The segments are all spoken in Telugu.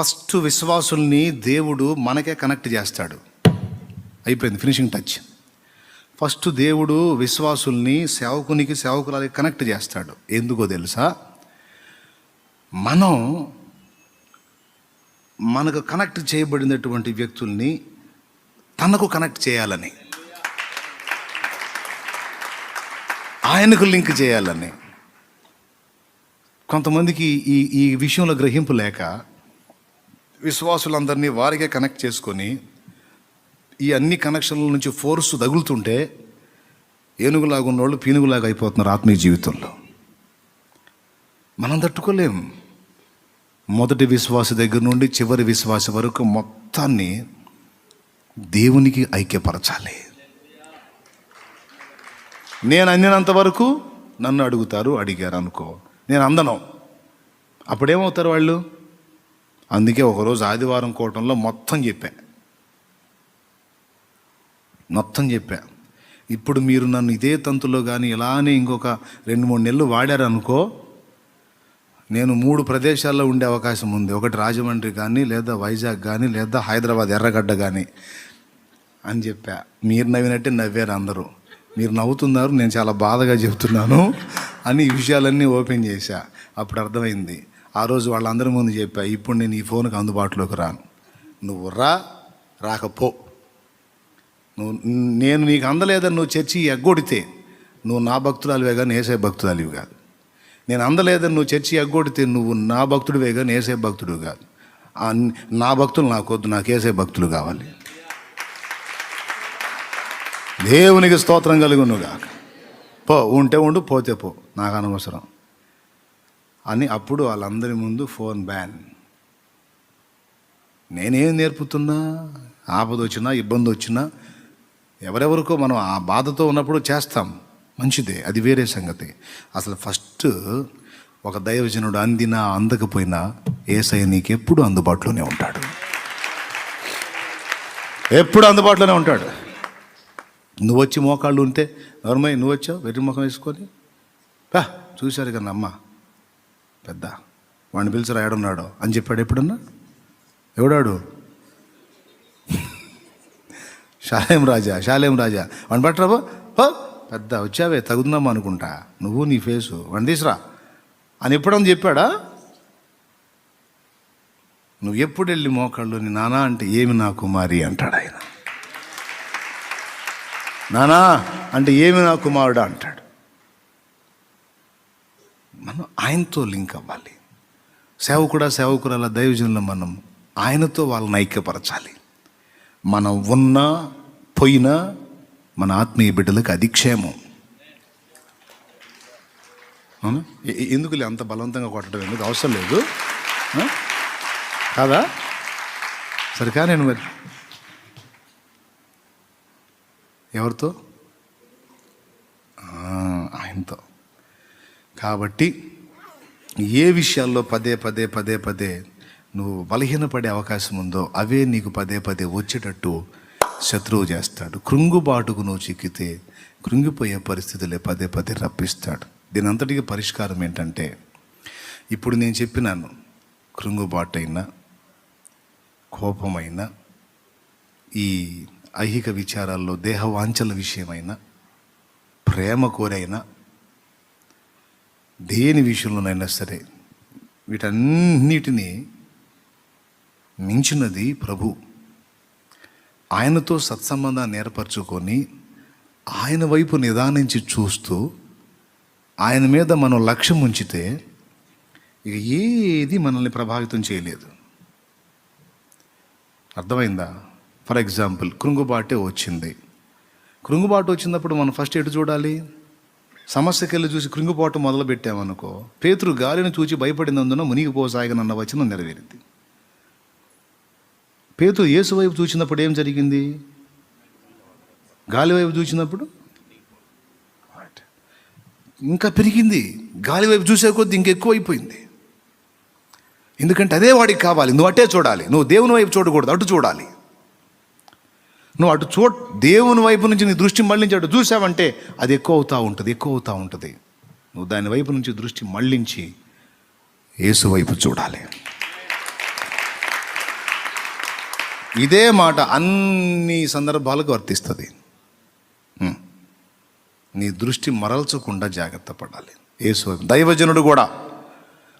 ఫస్ట్ విశ్వాసుల్ని దేవుడు మనకే కనెక్ట్ చేస్తాడు. అయిపోయింది ఫినిషింగ్ టచ్ ఫస్ట్ దేవుడు విశ్వాసుల్ని సేవకునికి సేవకులకి కనెక్ట్ చేస్తాడు. ఎందుకో తెలుసా? మనం మనకు కనెక్ట్ చేయబడినటువంటి వ్యక్తుల్ని తనకు కనెక్ట్ చేయాలని ఆయనకు లింక్ చేయాలని కొంతమందికి ఈ ఈ విషయంలో గ్రహింపు లేక విశ్వాసులందరినీ వారికే కనెక్ట్ చేసుకొని ఈ అన్ని కనెక్షన్ల నుంచి ఫోర్స్ తగులుతుంటే ఏనుగులాగా ఉన్నోళ్ళు పీనుగులాగా అయిపోతున్నారు ఆత్మీయ జీవితంలో. మనం తట్టుకోలేం. మొదటి విశ్వాస దగ్గర నుండి చివరి విశ్వాస వరకు మొత్తాన్ని దేవునికి ఐక్యపరచాలి. నేను అందినంత వరకు నన్ను అడుగుతారు అడిగారు అనుకో. నేను అందను. అప్పుడేమవుతారు వాళ్ళు? అందుకే ఒకరోజు ఆదివారం కోటంలో మొత్తం చెప్పా. మొత్తం చెప్పా. ఇప్పుడు మీరు నన్ను ఇదే తంతులో కానీ ఇలానే ఇంకొక రెండు మూడు నెలలు వాడారనుకో నేను మూడు ప్రదేశాల్లో ఉండే అవకాశం ఉంది. ఒకటి రాజమండ్రి కానీ లేదా వైజాగ్ కానీ లేదా హైదరాబాద్ ఎర్రగడ్డ కానీ అని చెప్పా. మీరు నవ్వినట్టే నవ్వారు అందరూ. మీరు నవ్వుతున్నారు నేను చాలా బాధగా చెప్తున్నాను అని ఈ విషయాలన్నీ ఓపెన్ చేశా. అప్పుడు అర్థమైంది. ఆ రోజు వాళ్ళందరి ముందు చెప్పా ఇప్పుడు నేను ఈ ఫోన్కి అందుబాటులోకి రాను. నువ్వు రా రాకపో. నువ్వు నేను నీకు అందలేదని నువ్వు చర్చి ఎగ్గొడితే నువ్వు నా భక్తురాలివే కానీ ఏసే భక్తురాలివి కాదు. నేను అందలేదని నువ్వు చర్చి ఎగ్గొడితే నువ్వు నా భక్తుడివే కానీ ఏసే భక్తుడు కాదు. నా భక్తులు నాకొద్దు నాకు భక్తులు కావాలి. దేవునికి స్తోత్రం కలుగునుగా పో ఉంటే ఉండు పోతే పో. నాకు అనవసరం. అని అప్పుడు వాళ్ళందరి ముందు ఫోన్ బ్యాన్. నేనేం నేర్పుతున్నా? ఆపద వచ్చినా ఇబ్బంది వచ్చినా ఎవరెవరికో మనం ఆ బాధతో ఉన్నప్పుడు చేస్తాం. మంచిదే అది వేరే సంగతి. అసలు ఫస్ట్ ఒక దైవజనుడు అందినా అందకపోయినా ఏసయ్య నీకు ఎప్పుడు అందుబాటులోనే ఉంటాడు. ఎప్పుడు అందుబాటులోనే ఉంటాడు. నువ్వు వచ్చి మోకాళ్ళు ఉంటే ఎవరమై నువ్వు వచ్చావు వెర్రి ముఖం వేసుకొని? చూశారు కదా అమ్మ పెద్ద. వాడిని పిలిచి రాయడున్నాడు. అని చెప్పాడు ఎప్పుడన్నా? ఎవడాడు? శాలేం రాజా శాలేం రాజా. వాడిని పట్టరాబో హో పెద్ద వచ్చావే తగుందాం అనుకుంటా. నువ్వు నీ ఫేసు. వాడిని తీసురా. అని ఎప్పుడని చెప్పాడా? నువ్వు ఎప్పుడు వెళ్ళి మోకాళ్ళు నీ నానా అంటే ఏమి నా కుమారి? అంటాడు ఆయన. నానా అంటే ఏమి నా కుమారుడా? అంటాడు. ఆయనతో లింక్ అవ్వాలి. సేవకుడ సేవకురాల దైవజనులు మనం ఆయనతో వాళ్ళని ఐక్యపరచాలి. మనం ఉన్నా పోయినా మన ఆత్మీయ బిడ్డలకు అది క్షేమం. అవునా? ఎందుకులే అంత బలవంతంగా కొట్టడం? ఎందుకు? అవసరం లేదు. కాదా? సరే కానీ నేను మరి ఎవరితో? ఆయనతో. కాబట్టి ఏ విషయాల్లో పదే పదే పదే పదే నువ్వు బలహీనపడే అవకాశం ఉందో అవే నీకు పదే పదే వచ్చేటట్టు శత్రువు చేస్తాడు. కృంగుబాటుకు నువ్వు చిక్కితే కృంగిపోయే పరిస్థితులే పదే పదే రప్పిస్తాడు. దీని అంతటికి పరిష్కారం ఏంటంటే ఇప్పుడు నేను చెప్పినాను కృంగుబాటైనా కోపమైనా ఈ ఐహిక విచారాల్లో దేహవాంఛల విషయమైనా ప్రేమ కోరైనా దేని విషయంలోనైనా సరే వీటన్నిటినీ మించినది ప్రభు. ఆయనతో సత్సంబంధాన్ని ఏర్పరచుకొని ఆయన వైపు నిదానించి చూస్తూ ఆయన మీద మనం లక్ష్యం ఉంచితే ఇక ఏది మనల్ని ప్రభావితం చేయలేదు. అర్థమైందా? ఫర్ ఎగ్జాంపుల్ కృంగుబాటే వచ్చింది. కృంగుబాటు వచ్చినప్పుడు మనం ఫస్ట్ ఎటు చూడాలి? సమస్యకెళ్ళి చూసి కృంగిపోవటం మొదలుపెట్టామనుకో పేతురు గాలిని చూచి భయపడినందున మునిగిపోసాగనన్న వచనం నెరవేరింది. పేతురు యేసు వైపు చూసినప్పుడు ఏం జరిగింది? గాలి వైపు చూసినప్పుడు? ఇంకా పెరిగింది. గాలి వైపు చూసే కొద్ది ఇంకెక్కువ అయిపోయింది ఎందుకంటే అదే వాడికి కావాలి. నువ్వు అట్టే చూడాలి. నువ్వు దేవుని వైపు చూడకూడదు. అటు చూడాలి. నువ్వు అటు చూ దేవుని వైపు నుంచి నీ దృష్టి మళ్ళించి అటు చూసావంటే అది ఎక్కువ అవుతూ ఉంటుంది ఎక్కువ అవుతూ ఉంటుంది. నువ్వు దాని వైపు నుంచి దృష్టి మళ్ళించి యేసు వైపు చూడాలి. ఇదే మాట అన్ని సందర్భాలకు వర్తిస్తుంది. నీ దృష్టి మరల్చకుండా జాగ్రత్త పడాలి. యేసు దైవజనుడు కూడా.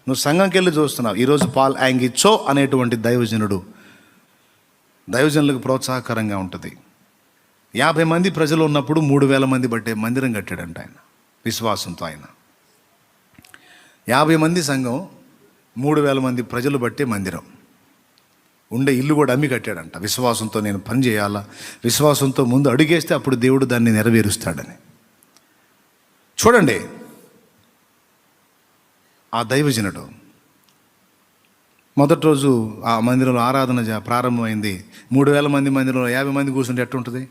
నువ్వు సంఘంకి వెళ్ళి చూస్తున్నావు ఈరోజు పాల్ యాంగిచో అనేటువంటి దైవజనుడు దైవజనులకు ప్రోత్సాహకరంగా ఉంటుంది. యాభై మంది ప్రజలు ఉన్నప్పుడు మూడు వేల మంది బట్టే మందిరం కట్టాడంట ఆయన విశ్వాసంతో ఆయన. యాభై మంది సంఘం మూడు వేల మంది ప్రజలు బట్టే మందిరం. ఉండే ఇల్లు కూడా అమ్మి కట్టాడంట. విశ్వాసంతో నేను పని చేయాలా? విశ్వాసంతో ముందు అడుగేస్తే అప్పుడు దేవుడు దాన్ని నెరవేరుస్తాడని. చూడండి ఆ దైవజనుడు మొదటి రోజు ఆ మందిరంలో ఆరాధన జ- ప్రారంభమైంది. మూడు వేల మంది మందిరంలో యాభై మంది కూర్చుంటే ఎట్టుంటుంది?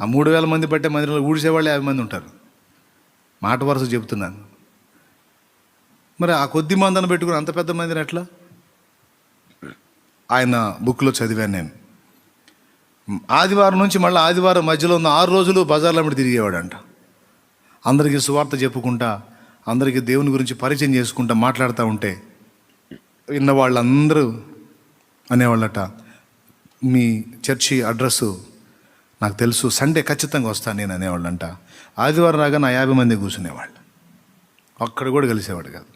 ఆ మూడు వేల మంది పట్టే మందిరంలో ఊడిసేవాళ్ళు యాభై మంది ఉంటారు. మాట వరుస చెబుతున్నాను. మరి ఆ కొద్ది మందిని పెట్టుకుని అంత పెద్ద మందిని ఎట్లా? ఆయన బుక్లో చదివాను నేను. ఆదివారం నుంచి మళ్ళీ ఆదివారం మధ్యలో ఉన్న ఆరు రోజులు బజార్లో అమ్మడి తిరిగేవాడంట. అందరికీ సువార్త చెప్పుకుంటా అందరికీ దేవుని గురించి పరిచయం చేసుకుంటా మాట్లాడుతూ ఉంటే విన్న వాళ్ళందరూ అనేవాళ్ళట మీ చర్చి అడ్రస్సు నాకు తెలుసు సండే ఖచ్చితంగా వస్తాను నేను అనేవాళ్ళంట. ఆదివారం రాగా నా యాభై మంది కూర్చునేవాళ్ళు. అక్కడ కూడా కలిసేవాడు కాదు.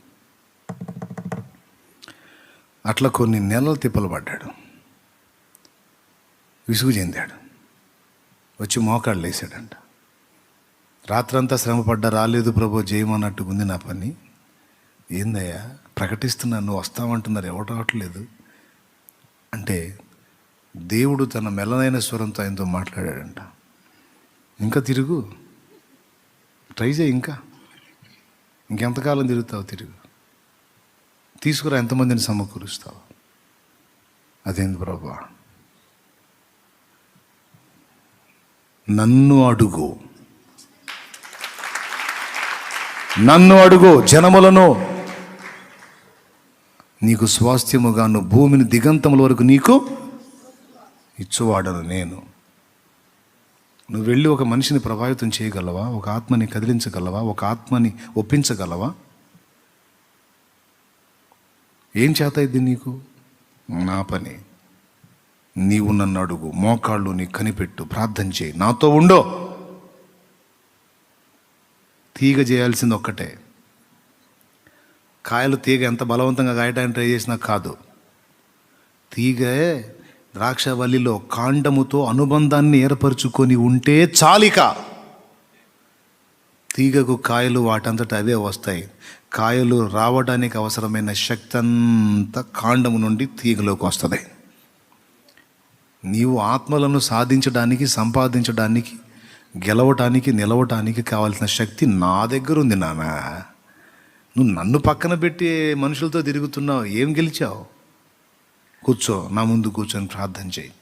అట్లా కొన్ని నెలలు తిప్పలు పడ్డాడు. విసుగు చెందాడు. వచ్చి మోకాళ్ళు వేసాడంట రాత్రంతా శ్రమపడ్డా రాలేదు ప్రభు జయమన్నట్టు ఉంది నా పని. ఏందయ్యా? ప్రకటిస్తున్నాను నువ్వు వస్తామంటున్నారు ఎవరు రావట్లేదు? అంటే దేవుడు తన మెల్లనైన స్వరంతో ఆయనతో మాట్లాడాడంట. ఇంకా తిరుగు. ట్రై చేయి ఇంకా. ఇంకెంతకాలం తిరుగుతావు తిరుగు. తీసుకురా ఎంతమందిని సమకూరుస్తావు? అదేంది ప్రభా? నన్ను అడుగు. నన్ను అడుగు జనములను. నీకు స్వాస్థ్యముగాను భూమిని దిగంతముల వరకు నీకు ఇచ్చువాడను నేను. నువ్వు వెళ్ళి ఒక మనిషిని ప్రభావితం చేయగలవా? ఒక ఆత్మని కదిలించగలవా? ఒక ఆత్మని ఒప్పించగలవా? ఏం చేత ఇది నీకు? నా పని. నీవు నన్ను అడుగు. మోకాళ్ళు నీ కనిపెట్టు. ప్రార్థన చేయి. నాతో ఉండో. తీగ చేయాల్సింది ఒక్కటే. కాయలు తీగ ఎంత బలవంతంగా కాయటానికి ట్రై చేసినా కాదు. తీగ ద్రాక్షవల్లిలో కాండముతో అనుబంధాన్ని ఏర్పరచుకొని ఉంటే చాలిక. తీగకు కాయలు వాటంతట అవే వస్తాయి. కాయలు రావడానికి అవసరమైన శక్తి అంతా కాండము నుండి తీగలోకి వస్తుంది. నీవు ఆత్మలను సాధించడానికి సంపాదించడానికి గెలవటానికి నిలవటానికి కావాల్సిన శక్తి నా దగ్గర ఉంది నాన్న. నువ్వు నన్ను పక్కన పెట్టి మనుషులతో తిరుగుతున్నావు ఏం గెలిచావు? కూర్చో నా ముందు కూర్చొని ప్రార్థన చేయి.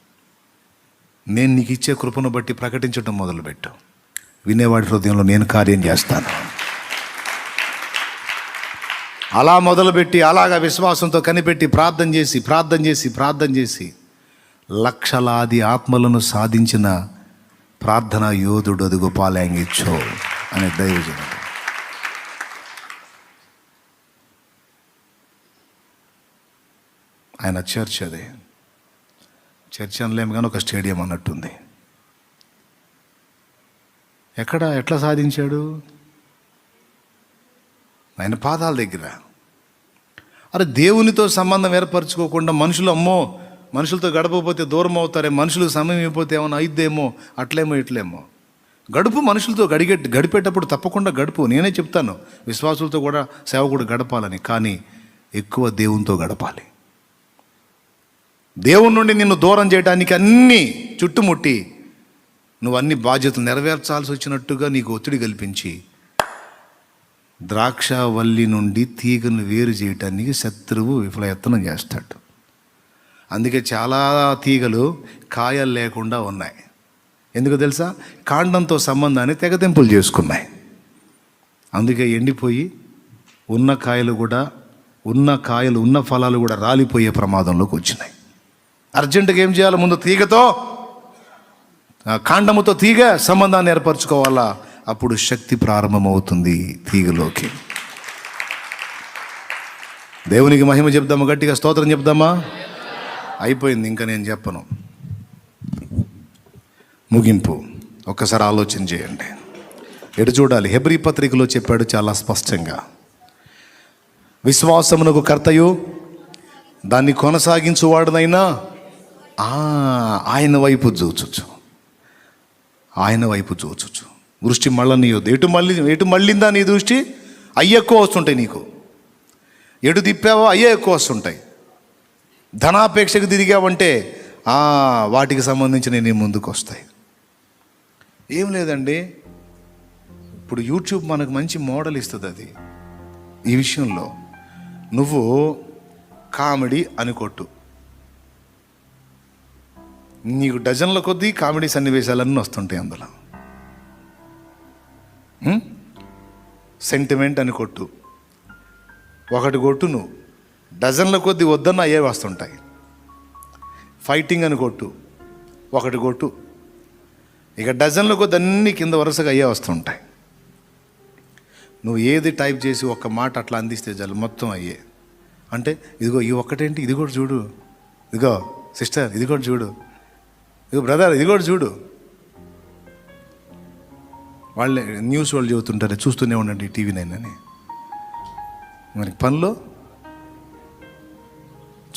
నేను నీకు ఇచ్చే కృపను బట్టి ప్రకటించడం మొదలుపెట్టు. వినేవాడి హృదయంలో నేను కార్యం చేస్తాను. అలా మొదలుపెట్టి అలాగా విశ్వాసంతో కనిపెట్టి ప్రార్థన చేసి ప్రార్థన చేసి ప్రార్థన చేసి లక్షలాది ఆత్మలను సాధించిన ప్రార్థన యోధుడు అదుగు పాలాంగిచ్చో అనే దైవజనం. ఆయన చర్చ్ అదే. చర్చ్ అనలేము కానీ ఒక స్టేడియం అన్నట్టుంది. ఎక్కడ ఎట్లా సాధించాడు? ఆయన పాదాల దగ్గర. అరే దేవునితో సంబంధం ఏర్పరచుకోకుండా మనుషులు అమ్మో మనుషులతో గడపకపోతే దూరం అవుతారే మనుషులు సమయం అయిపోతే ఏమైనా అయిద్దేమో అట్లేమో ఇట్లేమో. గడుపు మనుషులతో గడిగే గడిపేటప్పుడు తప్పకుండా గడుపు. నేనే చెప్తాను విశ్వాసులతో కూడా సేవకుడు గడపాలని కానీ ఎక్కువ దేవునితో గడపాలి. దేవుని నుండి నిన్ను దూరం చేయడానికి అన్నీ చుట్టుముట్టి నువ్వు అన్ని బాధ్యతలు నెరవేర్చాల్సి వచ్చినట్టుగా నీకు ఒత్తిడి కల్పించి ద్రాక్షవల్లి నుండి తీగను వేరు చేయటానికి శత్రువు విఫలయత్నం చేస్తాడు. అందుకే చాలా తీగలు కాయలు లేకుండా ఉన్నాయి. ఎందుకు తెలుసా? కాండంతో సంబంధాన్ని తెగతింపులు చేసుకున్నాయి. అందుకే ఎండిపోయి ఉన్న కాయలు కూడా ఉన్న కాయలు ఉన్న ఫలాలు కూడా రాలిపోయే ప్రమాదంలోకి వచ్చినాయి. అర్జెంటుగా ఏం చేయాలి ముందు తీగతో? కాండముతో తీగ సంబంధాన్ని ఏర్పరచుకోవాలా? అప్పుడు శక్తి ప్రారంభమవుతుంది తీగలోకి. దేవునికి మహిమ చెప్దామా? గట్టిగా స్తోత్రం చెప్దామా? అయిపోయింది ఇంకా నేను చెప్పను. ముగింపు. ఒక్కసారి ఆలోచన చేయండి. ఎటు చూడాలి? హెబ్రి పత్రికలో చెప్పాడు చాలా స్పష్టంగా. విశ్వాసమునకు కర్తయు దాన్ని కొనసాగించువాడునైనా ఆయన వైపు చూచొచ్చు ఆయన వైపు చూచొచ్చు దృష్టి మళ్ళనీయొద్దు ఎటు మళ్ళీ ఎటు మళ్ళిందా నీ దృష్టి? అయ్యి ఎక్కువ వస్తుంటాయి నీకు. ఎటు తిప్పావో అయ్యే ఎక్కువ వస్తుంటాయి. ధనాపేక్షకు తిరిగావంటే వాటికి సంబంధించిన నీ ముందుకు వస్తాయి. ఏం లేదండి ఇప్పుడు యూట్యూబ్ మనకు మంచి మోడల్ ఇస్తుంది అది. ఈ విషయంలో నువ్వు కామెడీ అని కొట్టు నీకు డజన్ల కొద్దీ కామెడీ సన్నివేశాలన్నీ వస్తుంటాయి అందులో. సెంటిమెంట్ అని కొట్టు ఒకటి కొట్టు నువ్వు డజన్ల కొద్దీ వద్దన్న అయ్యే వస్తుంటాయి. ఫైటింగ్ అని కొట్టు ఒకటి కొట్టు. ఇక డజన్ల కొద్ది అన్ని కింద వరుసగా అయ్యే వస్తుంటాయి. నువ్వు ఏది టైప్ చేసి ఒక్క మాట అట్లా అందిస్తే చాలు మొత్తం అయ్యే అంటే ఇదిగో ఈ ఒక్కటేంటి? ఇది కూడా చూడు. ఇదిగో సిస్టర్ ఇది కూడా చూడు. ఇదిగో బ్రదర్ ఇది కూడా చూడు. వాళ్ళే న్యూస్ వాళ్ళు చెబుతుంటారు చూస్తూనే ఉండండి టీవీ నైన్ అని. మరి పనిలో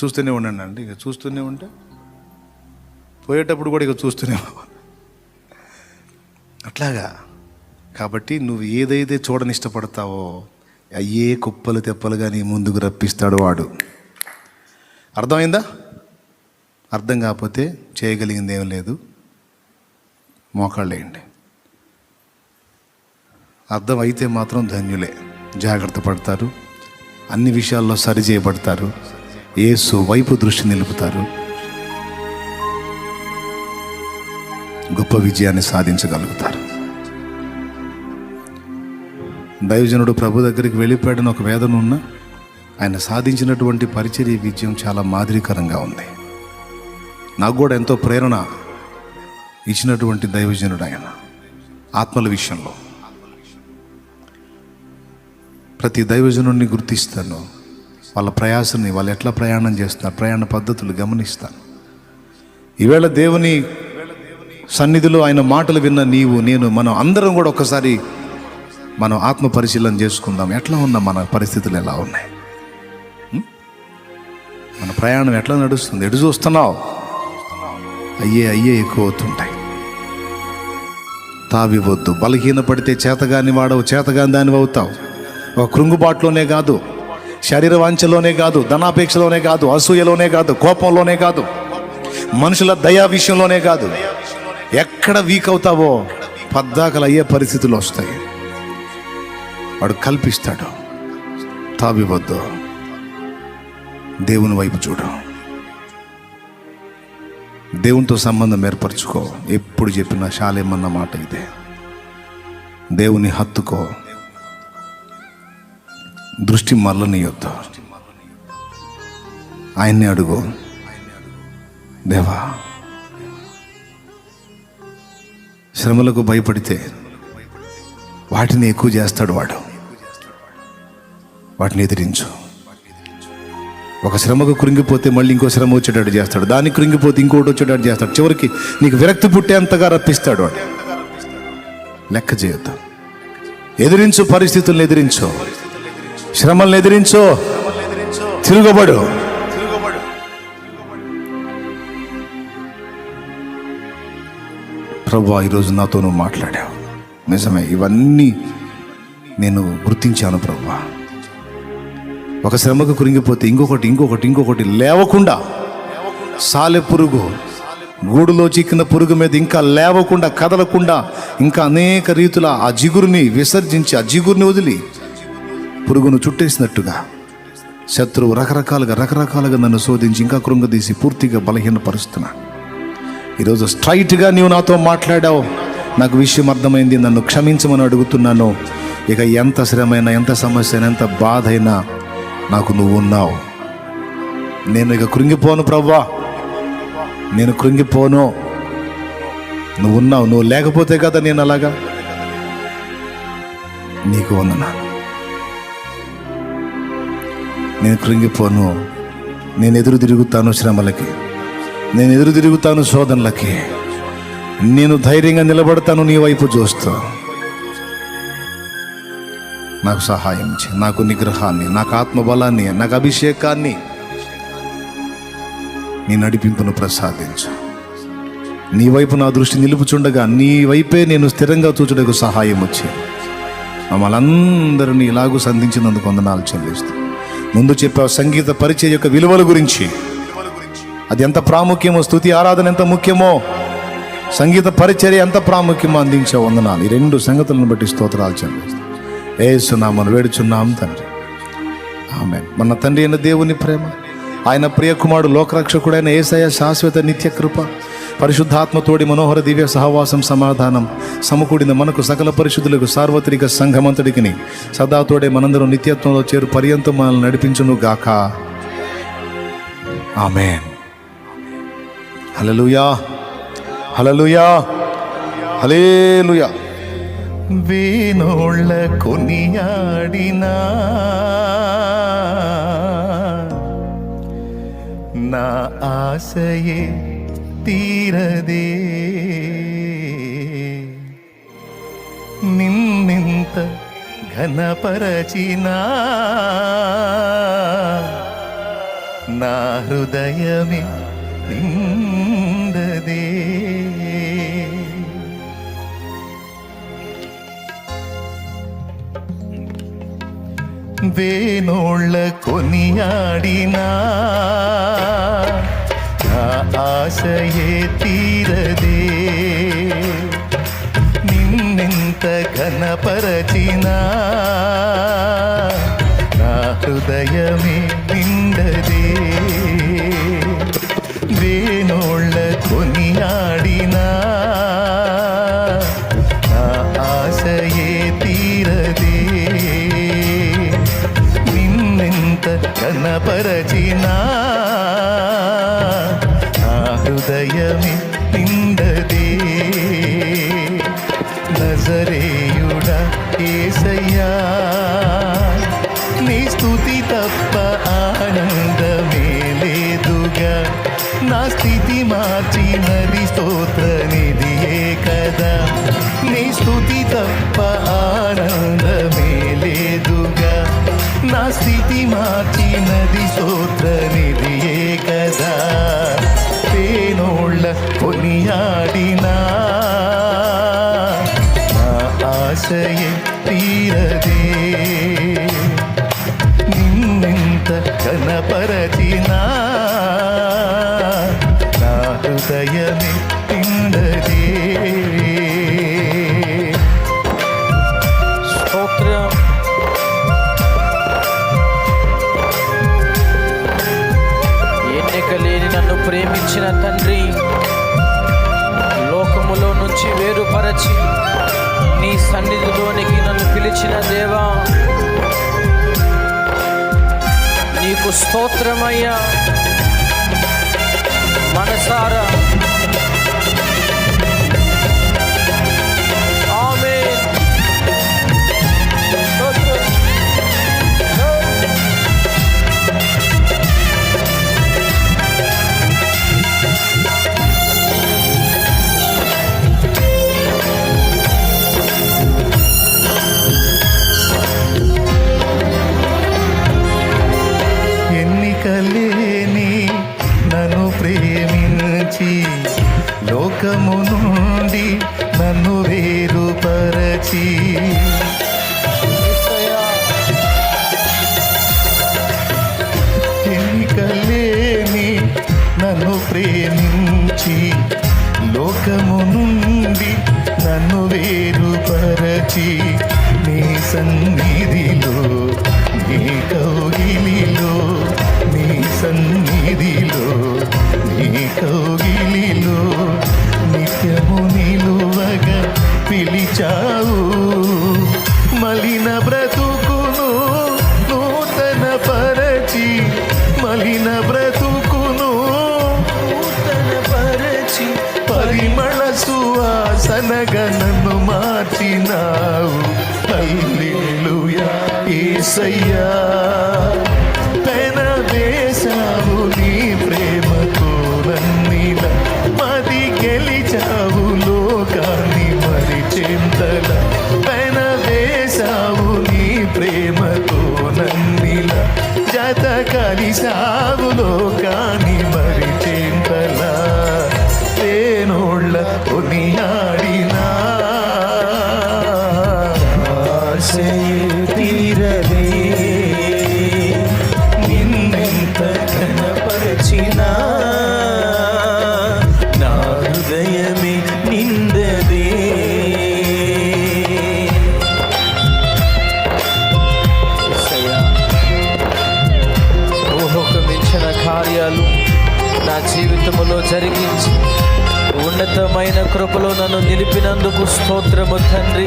చూస్తూనే ఉండండి. అండి ఇక చూస్తూనే ఉంటే పోయేటప్పుడు కూడా ఇక చూస్తూనే అట్లాగా. కాబట్టి నువ్వు ఏదైతే చూడని ఇష్టపడతావో అయ్యే కుప్పలు తెప్పలుగా నీ ముందుకు రప్పిస్తాడు వాడు. అర్థమైందా? అర్థం కాకపోతే చేయగలిగింది ఏం లేదు. మోకాళ్ళేయండి. అర్థం అయితే మాత్రం ధన్యులే. జాగ్రత్త పడతారు. అన్ని విషయాల్లో సరి చేయబడతారు. ఏసు వైపు దృష్టి నిలుపుతారు. గొప్ప విజయాన్ని సాధించగలుగుతారు. దైవజనుడు ప్రభు దగ్గరికి వెళ్ళిపోయాడని ఒక వేదన ఉన్న ఆయన సాధించినటువంటి పరిచర్య విజయం చాలా మాదిరికరంగా ఉంది. నాకు కూడా ఎంతో ప్రేరణ ఇచ్చినటువంటి దైవజనుడు ఆయన ఆత్మల విషయంలో. ప్రతి దైవజనుడిని గుర్తిస్తాను. వాళ్ళ ప్రయాసని వాళ్ళు ఎట్లా ప్రయాణం చేస్తున్నారు ప్రయాణ పద్ధతులు గమనిస్తాను ఈవేళ దేవుని సన్నిధిలో ఆయన మాటలు విన్న నీవు నేను మనం అందరం కూడా ఒకసారి మనం ఆత్మ పరిశీలన చేసుకుందాం. ఎట్లా ఉన్నా మన పరిస్థితులు ఎలా ఉన్నాయి? మన ప్రయాణం ఎట్లా నడుస్తుంది? ఎటు చూస్తున్నావు? అయ్యే అయ్యే ఎక్కువ అవుతుంటాయి తావివద్దు బలహీన పడితే చేతగాని వాడవు చేతగాని దానివి అవుతావు. ఒక కృంగుబాటులోనే కాదు. శరీర వాంఛలోనే కాదు ధనాపేక్షలోనే కాదు అసూయలోనే కాదు కోపంలోనే కాదు మనుషుల దయా విషయంలోనే కాదు. ఎక్కడ వీక్ అవుతావో పద్దాకలు అయ్యే పరిస్థితులు వస్తాయి. వాడు కల్పిస్తాడు. తావివద్దు దేవుని వైపు చూడు. దేవునితో సంబంధం ఏర్పరచుకో. ఎప్పుడు చెప్పిన శాలేమన్న మాట ఇదే. దేవుని హత్తుకో. దృష్టి మరలనీయొద్దు. ఆయన్ని అడుగు. దేవా శ్రమలకు భయపడితే వాటిని ఎక్కువ చేస్తాడు వాడు. వాటిని ఎదిరించు. ఒక శ్రమకు కృంగిపోతే మళ్ళీ ఇంకో శ్రమ వచ్చేటట్టు చేస్తాడు. దానికి కృంగిపోతే ఇంకోటి వచ్చేటట్టు చేస్తాడు. చివరికి నీకు విరక్తి పుట్టేంతగా రప్పిస్తాడు వాడు. లెక్క చేయొద్దు. ఎదిరించు పరిస్థితులను ఎదిరించు. శ్రమలను ఎదిరించు. తిరుగుబడు. ప్రభు ఈరోజు నాతో నువ్వు మాట్లాడావు. నిజమే ఇవన్నీ నేను గుర్తించాను ప్రభు. ఒక శ్రమకు కురింగిపోతే ఇంకొకటి ఇంకొకటి ఇంకొకటి లేవకుండా సాలె పురుగు గూడులో చిక్కిన పురుగు మీద ఇంకా లేవకుండా కదలకుండా ఇంకా అనేక రీతుల ఆ జిగురుని విసర్జించి ఆ జిగురుని వదిలి పురుగును చుట్టేసినట్టుగా. శత్రువు రకరకాలుగా రకరకాలుగా నన్ను శోధించి ఇంకా కృంగదీసి పూర్తిగా బలహీనపరుస్తున్నా. ఈరోజు స్ట్రైట్గా నీవు నాతో మాట్లాడావు. నాకు విషయం అర్థమైంది నన్ను క్షమించమని అడుగుతున్నాను. ఇక ఎంత శ్రమైనా ఎంత సమస్య అయినా ఎంత బాధ అయినా నాకు నువ్వు ఉన్నావు. నేను ఇక కృంగిపోను ప్రవ్వా. నేను కృంగిపోను. నువ్వు ఉన్నావు నువ్వు లేకపోతే కదా నేను అలాగా? నీకు వందనా నేను కృంగిపోను. నేను ఎదురు తిరుగుతాను శ్రమలకి. నేను ఎదురు తిరుగుతాను శోధనలకి. నేను ధైర్యంగా నిలబడతాను నీ వైపు చూస్తూ నాకు సహాయం చే నాకు నిగ్రహాన్ని నాకు ఆత్మబలాన్ని నాకు అభిషేకాన్ని నీ నడిపింపును ప్రసాదించు. నీ వైపు నా దృష్టి నిలుపుచుండగా నీ వైపే నేను స్థిరంగా చూచుటకు సహాయం వచ్చి మమ్మల్ని అందరినీ ఇలాగూ సంధించినందుకు వందనాలు చెల్లిస్తాను ముందు చెప్పావు సంగీత పరిచయ యొక్క విలువల గురించి. అది ఎంత ప్రాముఖ్యమో స్థుతి ఆరాధన ఎంత ముఖ్యమో సంగీత పరిచర్య ఎంత ప్రాముఖ్యమో అందించే వందనాలు. ఈ రెండు సంగతులను బట్టి స్తోత్రాలు చెందిస్తాం ఏసునామను వేడుచున్నాం తండ్రి. ఆమె మన తండ్రి అయిన దేవుని ప్రేమ ఆయన ప్రియకుమారుడు లోకరక్షకుడైన ఏసయ శాశ్వత నిత్య కృప పరిశుద్ధాత్మతోడి మనోహర దివ్య సహవాసం సమాధానం సమకూడిన మనకు సకల పరిశుద్ధులకు సార్వత్రిక సంఘమంతడికిని సదాతోడే మనందరం నిత్యత్వంలో చేరు పర్యంతం మనల్ని నడిపించును గాక. ఆమె హలలుయా హలలుయా హలేలుయా వేనోళ్ళ కొనియాడినా నా ఆశయే తీరదే నిన్నెంత ఘనపరచినా నా హృదయమే నిందదే వేనోళ్ళ కొనియాడినా నా ఆశయే తీరదే. నిన్నెంత ఘనపరచినా నా హృదయమే హృదయమే నిండదే నజరేయుడా నీ స్థుతి తప్ప ఆనందమే లేదుగా. నా స్థితి మార్చినది స్తోత్ర నిధియే కదా. నీ స్థుతి తప్ప ఆనందమే లేదుగా. నా స్థితి మార్చినది స్తోత్ర నిధియే కదా. తేనోళ్ళ కొనియాడినా నా ఆశయే తీరదే నిన్నెంత ఇచ్చిన తండ్రి లోకములో నుంచి వేరుపరచి నీ సన్నిధిలోనికి నన్ను పిలిచిన దేవా నీకు స్తోత్రమయ్యా. మనసారా ప్రేమించి లోకము నుండి నన్ను వేరుపరచి నీ సన్నిధిలో నీ కౌగిలిలో నీ సన్నిధిలో నీ కౌగిలిలో ఏసయ్యా పెన వేశావు నీ ప్రేమతో నన్నీల మది గెలిచావు లోకాన్ని మరి చింతల పెన వేశావు నీ ప్రేమతో నన్నీల జత కలిసావు లోకా కృపలో నన్ను నిలిపినందుకు స్తోత్రము తండ్రి.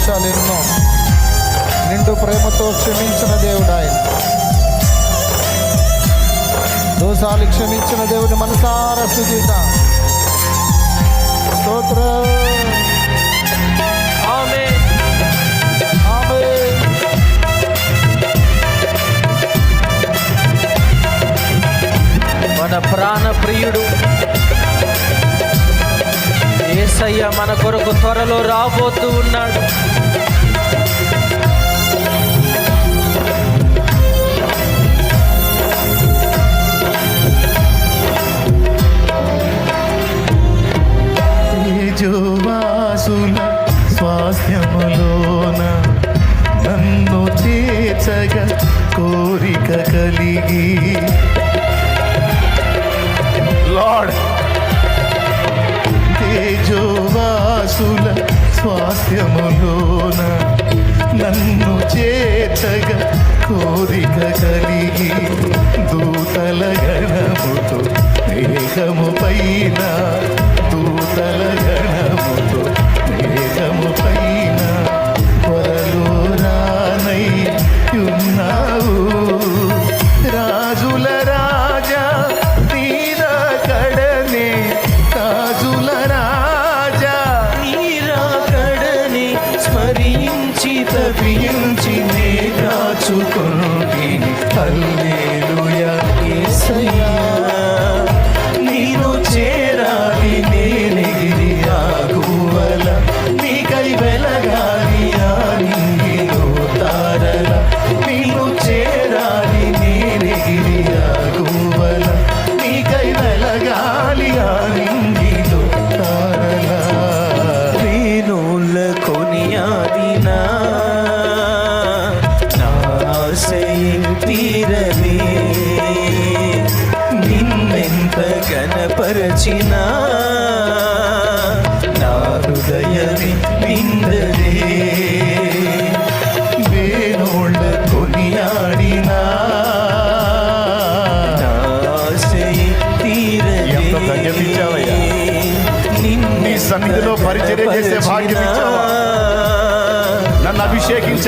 దోషాలు ఎన్నో నిండు ప్రేమతో క్షమించిన దేవుడు ఆయన దోషాలు క్షమించిన దేవుడి మనసార సుజీత. స్తోత్ర. ఆమె ఆమె మన ప్రాణ ప్రియుడు ఏసయ్య మన కొరకు త్వరలో రాబోతూ ఉన్నాడు जो लीला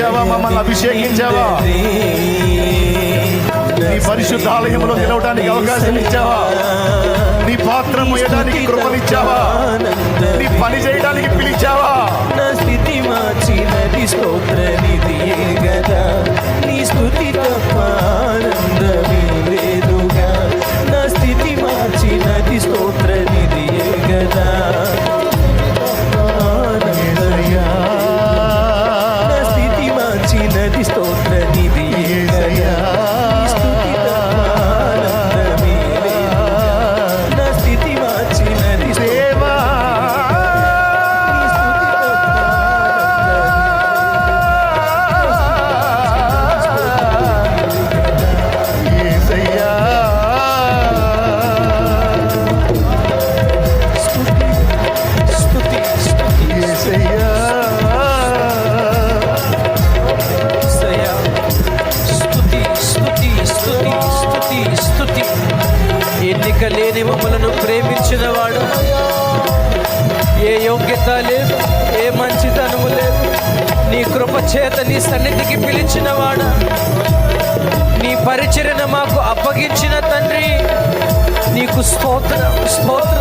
దీవించావా మమ్మల్ని అభిషేకించావా? నీ పరిశుద్ధ ఆలయంలో నిలవడానికి అవకాశం ఇచ్చావా? నీ పాత్ర మోయడానికి కృపనిచ్చావా? నీ పని చేయడానికి పిలిచావా? నా స్థితి మార్చినది స్తోత్ర నిధి గదా? నీ స్థుతి తప్ప లేదుగా. నా స్థితి మార్చినది స్తోత్ర నిధి గదా? I'm those,